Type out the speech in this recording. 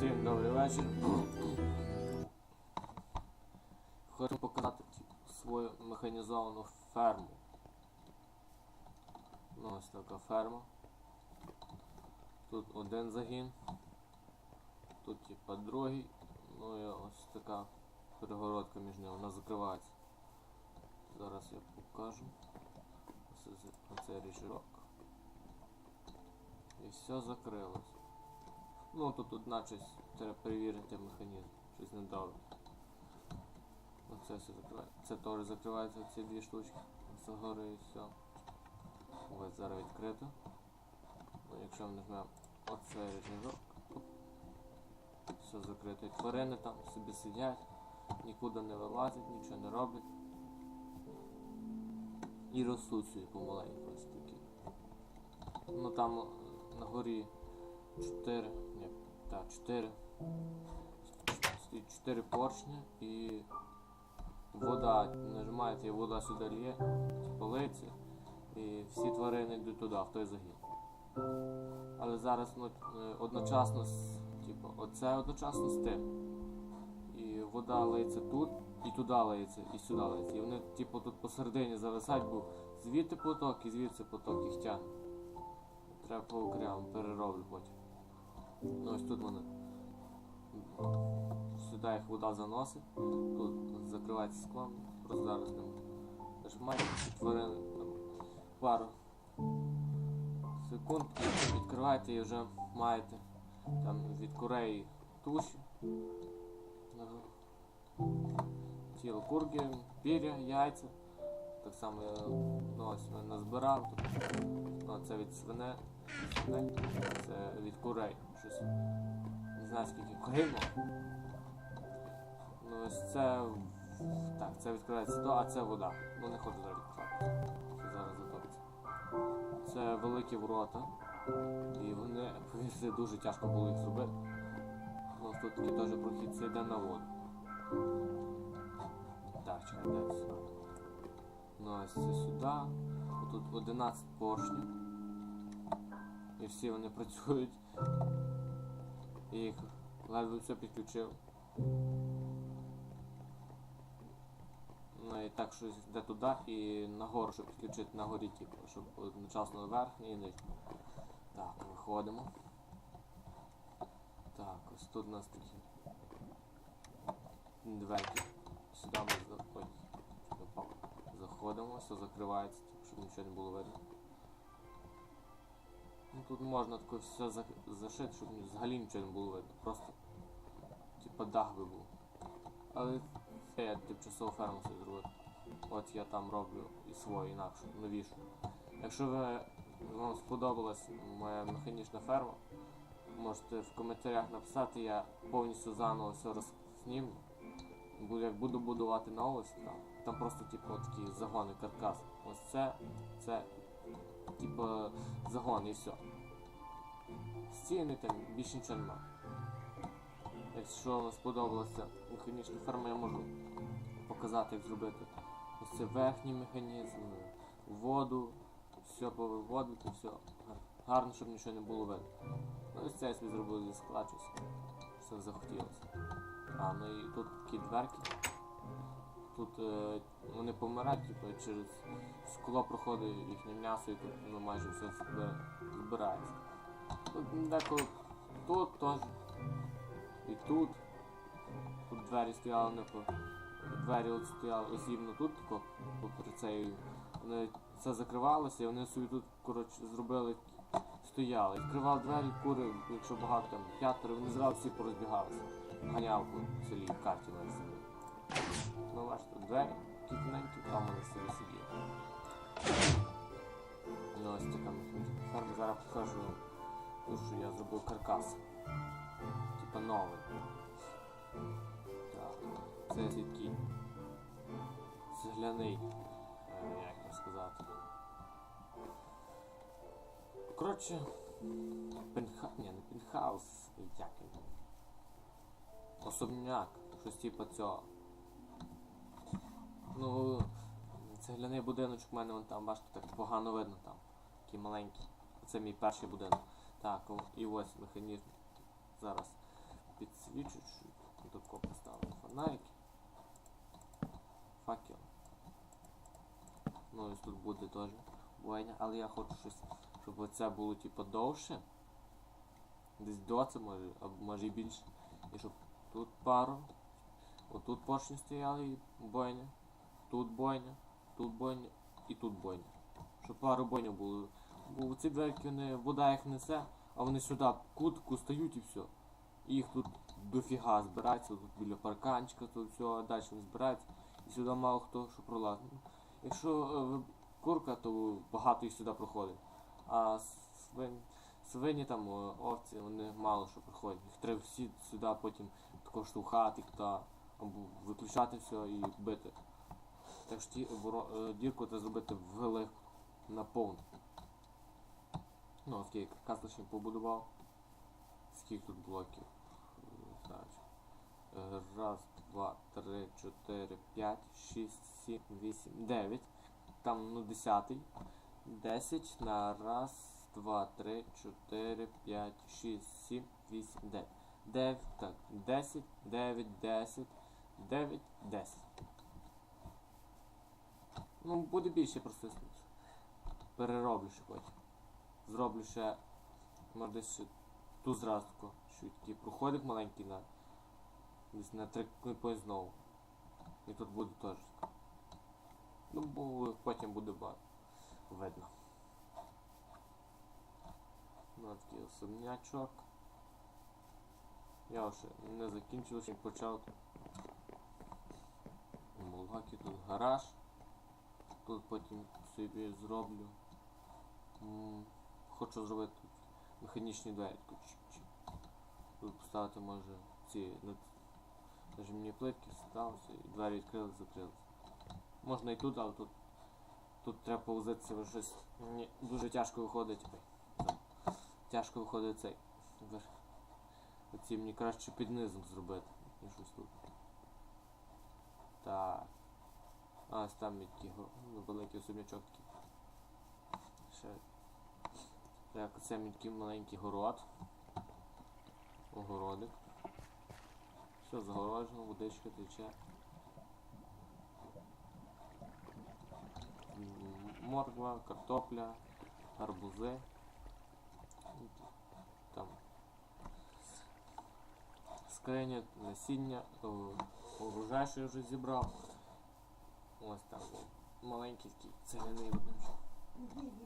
Всім добрий вечір. Хочу показати свою механізовану ферму. Ну, ось така ферма. Тут один загін. Тут типа другий. Ну і ось така перегородка між ними, вона закривається. Зараз я покажу. Ось це- Оце річок. І все закрилось. Ну тут одна щось треба перевірити механізм, щось не добре. Оце все закривається. Це теж закривається ці дві штучки. Згори і все. Ось зараз відкрито. Ну, якщо ми нажмемо оцей режимок, все закрито. І тварини там собі сидять, нікуди не вилазять, нічого не роблять. І собі помаленьку ось такі. Ну там е, на горі 4, ні, так, 4. 4 поршні і вода, нажимаєте, і вода сюди лє, полиці, і всі тварини йдуть туди, в той загін. Але зараз ну, е, одночасно типу, оце одночасно з тим. І вода лиється тут, і туди лиється, і сюди лиється. І вони, типу, тут посередині зависають, бо звідти поток і звідси поток їх тягне. Треба по окремо перероблю потім. Ну ось тут вони. Сюди їх вода заносить, тут закривається склом, просто зараз тварини там, пару секунд і відкриваєте і вже маєте там від курей туші, тіло курки, пір'я, яйця. Так само я ну, ось назбирав. Тут, ну, це від свине, свиней, це від курей. Щось. Не знаю скільки курей. Ну ось це. Так, це відкривається то, а це вода. Ну не хочу зараз відкривати. Це зараз затопиться. Це великі ворота. І вони, повірте, дуже тяжко було їх зробити. Ну, тут такий теж прохід, це йде на воду. Так, чекай, це сюди. Тут 11 поршнів. І всі вони працюють. І їх ледве все підключив. Ну і так щось йде туди і нагору, щоб підключити на горі, типу, щоб одночасно верхній і нижній. Так, виходимо. Так, ось тут у нас такі дверки. Сюди ми за- ой, опа. Заходимо, все закривається, щоб нічого не було видно. Ну, тут можна таке все за- зашити, щоб взагалі нічого не було видно. Просто типа дах би був. Але це я тимчасово ферму собі зробив. От я там роблю і свою інакшу, новішу. Якщо ви, вам сподобалась моя механічна ферма, можете в коментарях написати, я повністю заново все розснімлю. Як буду будувати ось, там, там просто типу такі загони, каркас. Ось це, це типу загон і все. Стіни там більше нічого немає. Якщо вам сподобалася механічна ферма, я можу показати, як зробити ось це верхній механізм, воду, все повиводити, все гарно, щоб нічого не було видно. Ну ось це я собі зробив зі скла щось. Все захотілося. А, ну і тут такі дверки. Тут е, вони помирають, типу, через скло проходить їхнє м'ясо і тут ну, майже все збирається. Тут деколи тут теж. І тут. Тут двері стояли не по. Двері от стояли осібно тут, тако, попри цей. Вони це закривалося і вони собі тут коротше, зробили, стояли. Відкривали двері, кури, якщо багато там п'ятеро, вони зразу всі порозбігалися. Ганялку в селі в бачите, двері, тоненькі, там вони собі сиділи. Ну ось така механічна ферма. Зараз покажу, що я зробив каркас. Типа новий. Так, це такий цегляний, е, як вам сказати. Коротше, пентха... Ні, не пентхаус, як він. Особняк, щось типа цього. Ну, цегляний будиночок у мене вон там, бачите, так погано видно там. Такий маленький. Це мій перший будинок. Так, і ось механізм. Зараз підсвічу, тако поставлю фонарики. Факел. Ну ось тут буде теж бойня, але я хочу щось, щоб оце було типу довше. Десь до це може, або може і більше. І щоб тут пару. Отут поршні стояли і бойня. Тут бойня, тут бойня і тут бойня. Щоб пару бойня було. Бо ці дверки вони, вода їх несе, а вони сюди кутку стають і все. І їх тут дофіга збирається, тут біля парканчика, тут все, а далі збирається. І сюди мало хто що пролазить. Якщо е, курка, то багато їх сюди проходить. А свин, свині там, овці, вони мало що проходять. Їх треба всі сюди потім тако штовхати та або виключати все і бити. Так що е, дірку треба зробити велику, наповну. Ну, окей, каркас побудував. Скільки тут блоків? Е, Раз, два, три, чотири, п'ять, шість, сім, вісім, дев'ять. Там ну десятий. Десять на раз, два, три, чотири, п'ять, шість, сім, вісім, дев'ять. Дев'ять, так, десять, дев'ять, десять, дев'ять, десять. Ну, буде більше просто перероблю ще потім. Зроблю ще, може десь ту зразу що такий проходик маленький на десь на три кліпи знову. І тут буде теж. Ну, бо потім буде ба видно. Ну, такий особнячок. Я вже не закінчив, ще почав. Молгаки тут гараж. Тут потім собі зроблю. Хочу зробити тут механічні двері. поставити може ці на- нажимні плитки, стався і двері відкрились, закрились. Можна і тут, але тут, тут треба повзитися, бо щось мені дуже тяжко виходить. Тяжко виходить цей. верх. Оці мені краще під низом зробити, ніж ось тут. Так. А, там го- ну, великий особнячок такий. Ще. Так, це мій маленький город. Огородик. Все загороджено, водичка тече. Морква, картопля, арбузи. Там. Скриня, насіння, урожай, що я вже зібрав. Ось там маленький такий цегляний будинок.